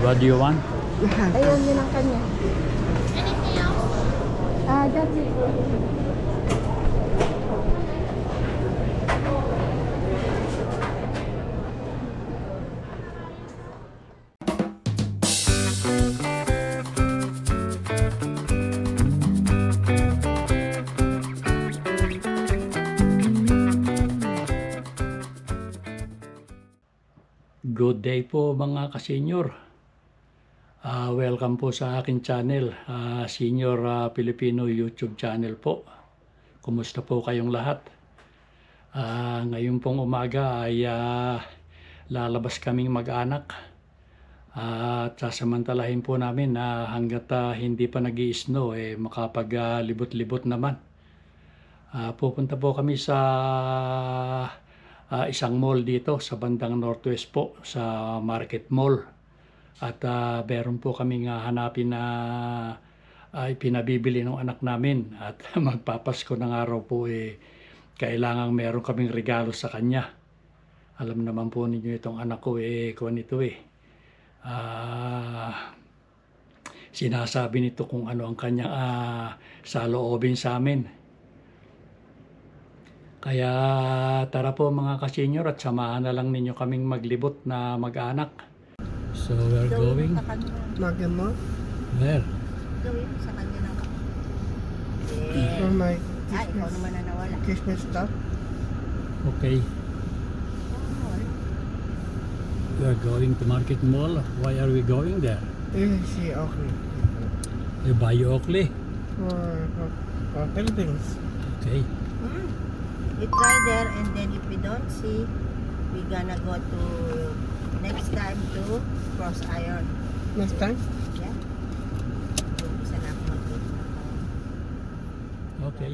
What do you want? Ayun din ang kanya. Ah, that's it. Good day po mga kasenyor. Ah, welcome po sa akin channel, ah, Senior ah, Filipino YouTube channel po. Kumusta po kayong lahat? Ah, ngayon pong umaga ay ah, lalabas kaming mag-anak. Ah, at sasamantalahin po namin na hanggat ah, hindi pa nag snow eh makapaglibot-libot naman. Ah, pupunta po kami sa ah, isang mall dito sa bandang northwest po sa Market Mall. At ah, meron po kaming ah, hanapin na ay pinabibili ng anak namin at magpapasko ng araw po eh kailangang meron kaming regalo sa kanya. Alam naman po ninyo itong anak ko eh kuwan ito eh. Ah, sinasabi nito kung ano ang kanyang ah, saloobin sa amin. Kaya tara po mga kasenyor at samahan na lang ninyo kaming maglibot na mag-anak. So we're going Sa kanya. Market Mall where? Gawin sa kanya na. for my Ah, ikaw naman na nawala. Christmas stuff. Okay, we are going to Market Mall. Why are we going there? Can see Oakley You buy Oakley? for, for, for Philippines. Okay. Hmm. We try there and then if we don't see, we gonna go to next time to Cross Iron. Next time, Yeah. Yung isa na ako mag-date. Okay.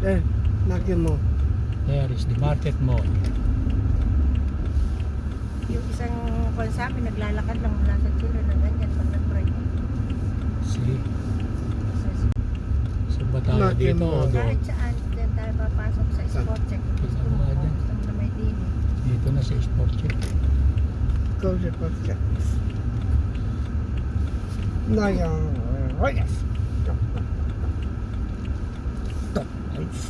there, Market Mall. There is the Market Mall. Yung isang kwan sa amin, naglalakad lang mula sa chilo na ganyan pag nag-break. See? Ba tayo Market dito o Mall. doon? kahit saan, dyan tayo papasok sa spot check. Gusto mo, Saan ba dyan? gusto na may dini. Dito na sa Sport Check. Go to Perfect. No, yung, uh, right. Stop. Nice.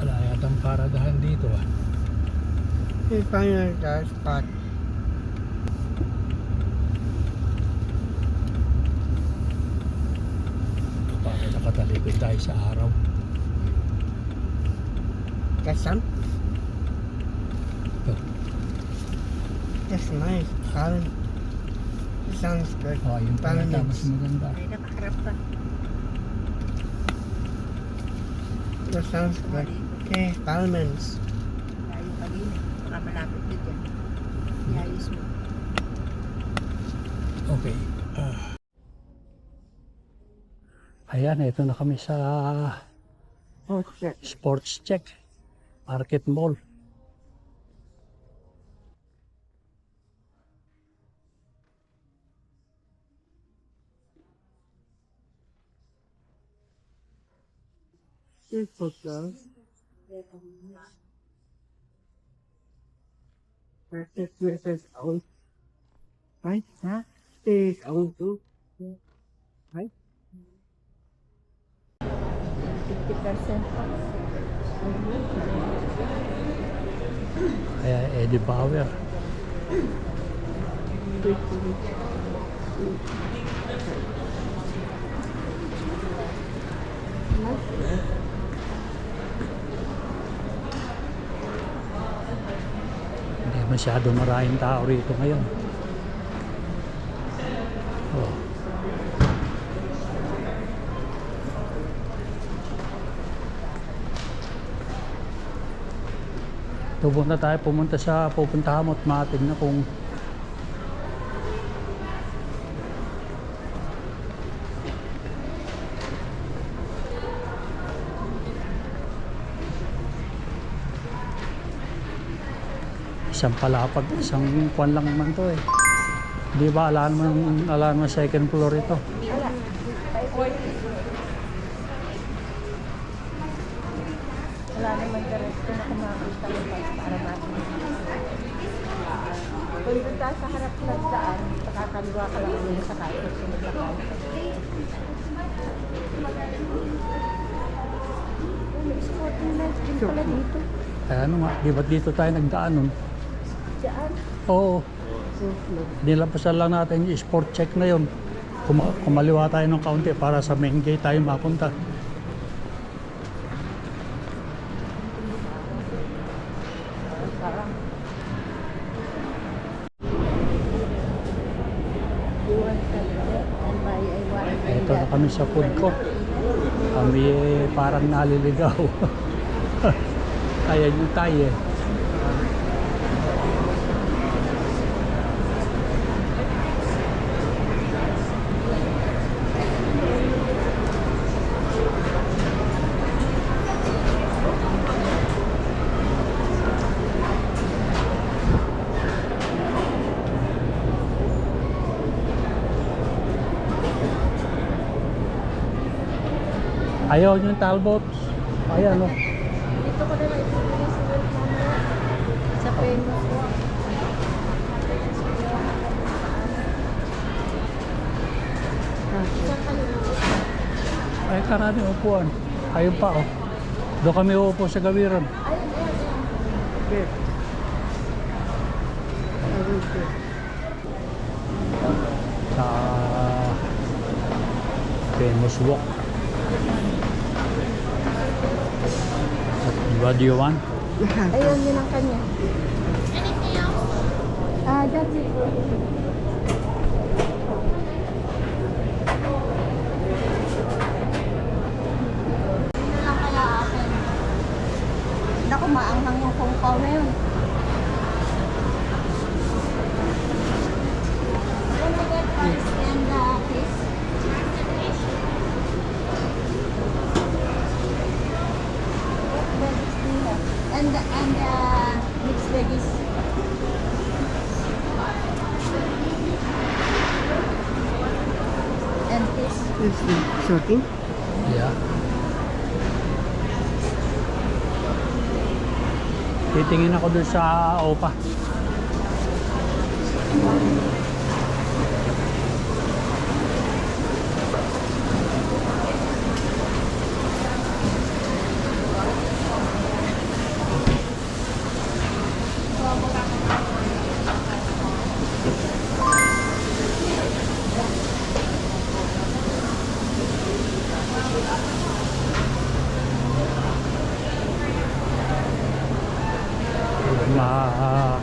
Wala yatang paradahan dito ah. Here's final the spot. Nakatalikod tayo sa araw? That's some. That's nice. Colin. It sounds good. Oh, yung pala mas maganda. Ay, nakaharap ka. That sounds good. Okay, Parliaments. Tayo pag-init. Baka malapit din dyan. Iayos mo. Okay. Ah. Ayan, ito na kami sa Oh. Sports Check Market Mall. Here's football. Perfect versus own. Right? Ha? Is own too. 50% pa. Kaya Eddie Bauer. Hindi masyado maraming tao rito ngayon. Oh. Pupunta tayo pumunta sa pupuntahan mo at matin na kung isang palapag, isang kwan lang naman to eh. Di ba alam mo, alam mo second floor ito? Wala kumakita ng bus para natin. Doon tayo sa harap ng daan, kakaliwa ka lang ulit sa kahit sunod na kahit. May sporting life din pala dito. Kaya ano nga, di ba dito tayo nagdaan nun? Diyan. Oo. Nilapasan lang natin yung sport check na yun. Kuma- kumaliwa tayo ng kaunti para sa main gate tayo mapunta. Parang. Buwan ka and buy a one. Ito na kami sa food court. Kami eh, parang naliligaw. Ayan yung tayo eh. Ayaw yung talbot. Ayan o. Dito ko na lang si Will mamaya. Sa famous. Sa kaliwa. Ay karami upuan. Ayun pa oh. Doon kami uupo sa gawiran. Ayun, ayun, ayun. Do. Sa famous walk. What do you want? Ayun, yun ang kanya. Ah, that's it. Yun lang kaya akin. Naku, maanghang yung kungpaw na yun. Don't forget rice and uh, fish. What veggies do you have? And and uh, mixed veggies. And fish. This is shorting. Yeah. Titingin ako dun sa OPA.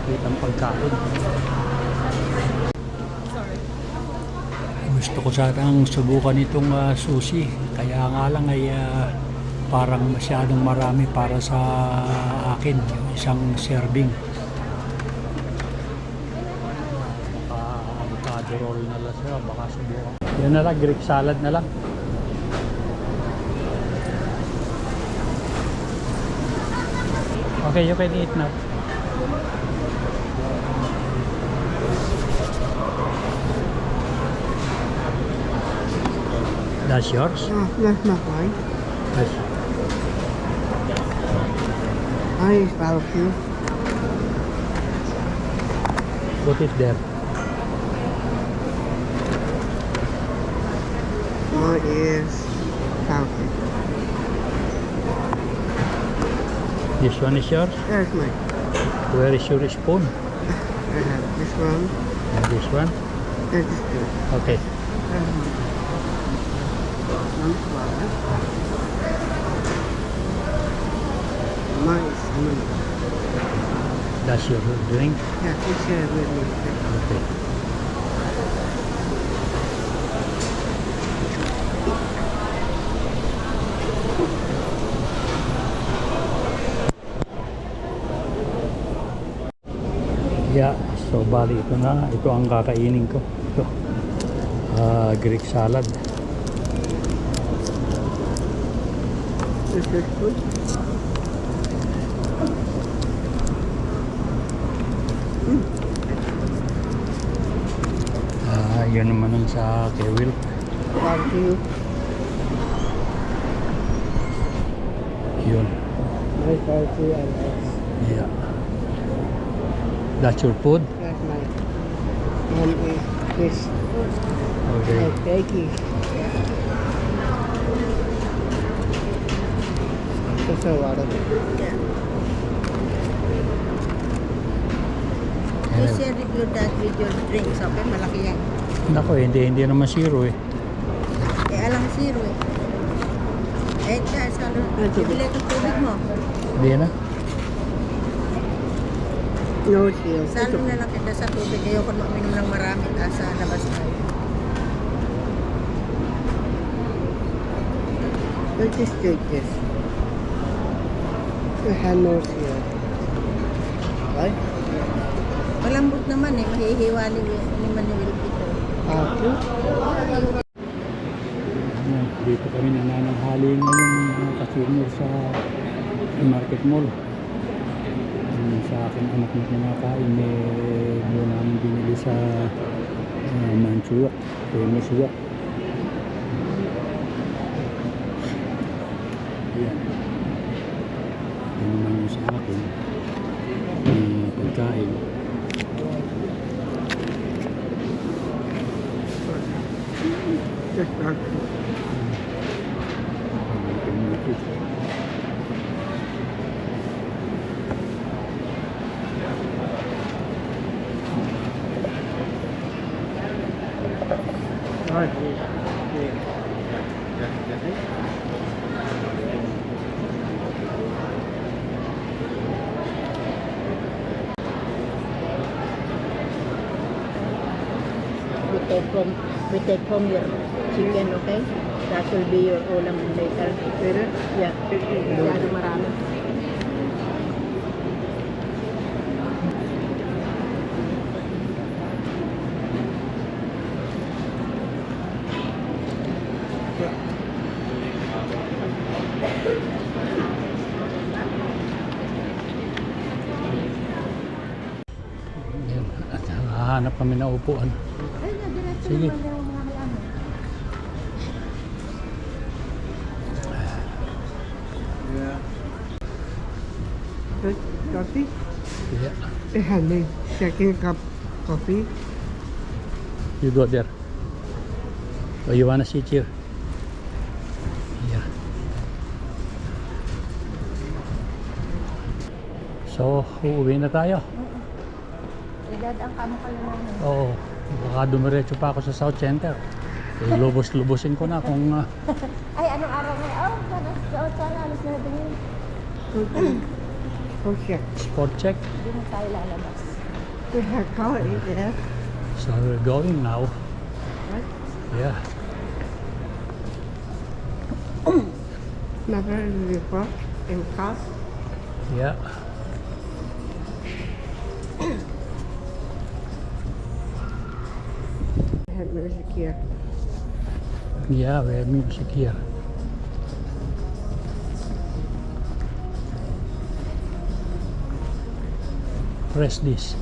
makakita ang pagkain. Gusto ko sanang subukan itong ah, sushi. Kaya nga lang ay ah, parang masyadong marami para sa akin. Yung isang serving. Avocado roll na lang siya. Baka subukan. Yan na lang, Greek salad na lang. Okay, you can eat now. That's yours? No, that's not mine. That's, I is barbecue. put it there. Mine barbecue. This one is yours? There's mine. Where is your spoon? I have this one. And this one? That is good. Okay. Mine is mine. That's your drink? Yeah, you share with me. Okay. Yeah, so bali ito na. Ito ang kakainin ko. Ito. Ah, Greek salad. This is good. Ayun naman nun sa Kewil. Thank you. Yun. My coffee and eggs. Yeah. That's your food? That's my mom is fish. Okay. And turkey. Just a water. Yeah. Eh, You share with your dad with your drinks, okay? Malaki yan. Nako, hindi, hindi naman zero eh. Eh, alam zero eh. Eh, kaya sa ano, Ah, tubig. bibili itong tubig mo. Hindi na. No shield. Salo na lang kita sa tubig. Ayoko na uminom ng marami ah, sa labas tayo. Let's just take this. We have no shield. Right? Malambot naman eh. Mahihiwa ni, ni Manuel ito. Yan, dito kami nanananghali ngayon mga kasino sa market mall. Sa akin anak na kinakain eh doon namin binili sa uh, Manchuwak, famous wok. Ayan. Yan naman yung sa akin. Eh, pagkain. Just after. Right. We take home, we take home your chicken, okay? That will be your ulam later. Later? Yeah. Masyado marami. Hahanap kami na upuan. Sige. Coffee? Yeah. Have my second cup coffee. You go there. Oh, you wanna sit here? Here. So, uuwi na tayo. Idadaan ka mo ka lang. Oo. Baka dumiretso pa ako sa South Center. Eh, lubos-lubusin ko na kung ah, Ay, anong araw ngayon? Oh, sana, oh, sana alis na din. Oh, check. spot check. Hindi tayo lalabas. We have car in there. So, we're going now. Right? Yeah. Never report in car. Yeah. We have music here. Yeah, we have music here. Press this.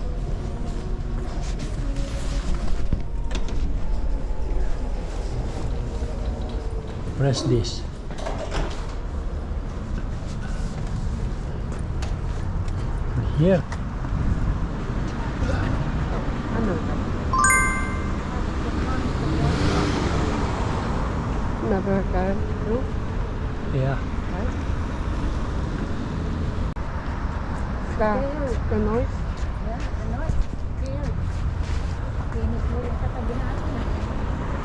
Press this. Here. Ano? Never car through. Yeah. Right? The, the noise.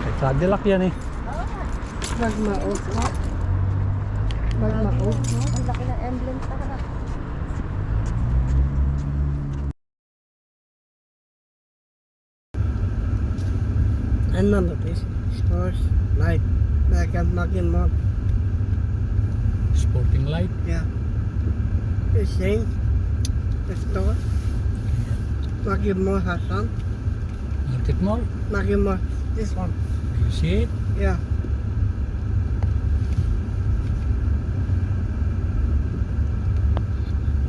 Kay Cadillac yan eh. Oo nga. Pag maot mo. Pag maot mo. Ang laki ng emblem sa harap. And none of this. Stores, light. Like I'm knocking mom. Sporting light. Yeah. The same. The store. Market Mall has some. Wanted more? Mario more. This one. You see it? Yeah.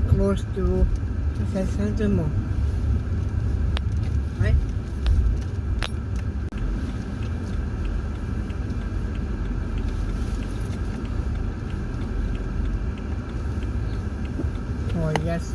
Close to the center more. Right? Oh, yes.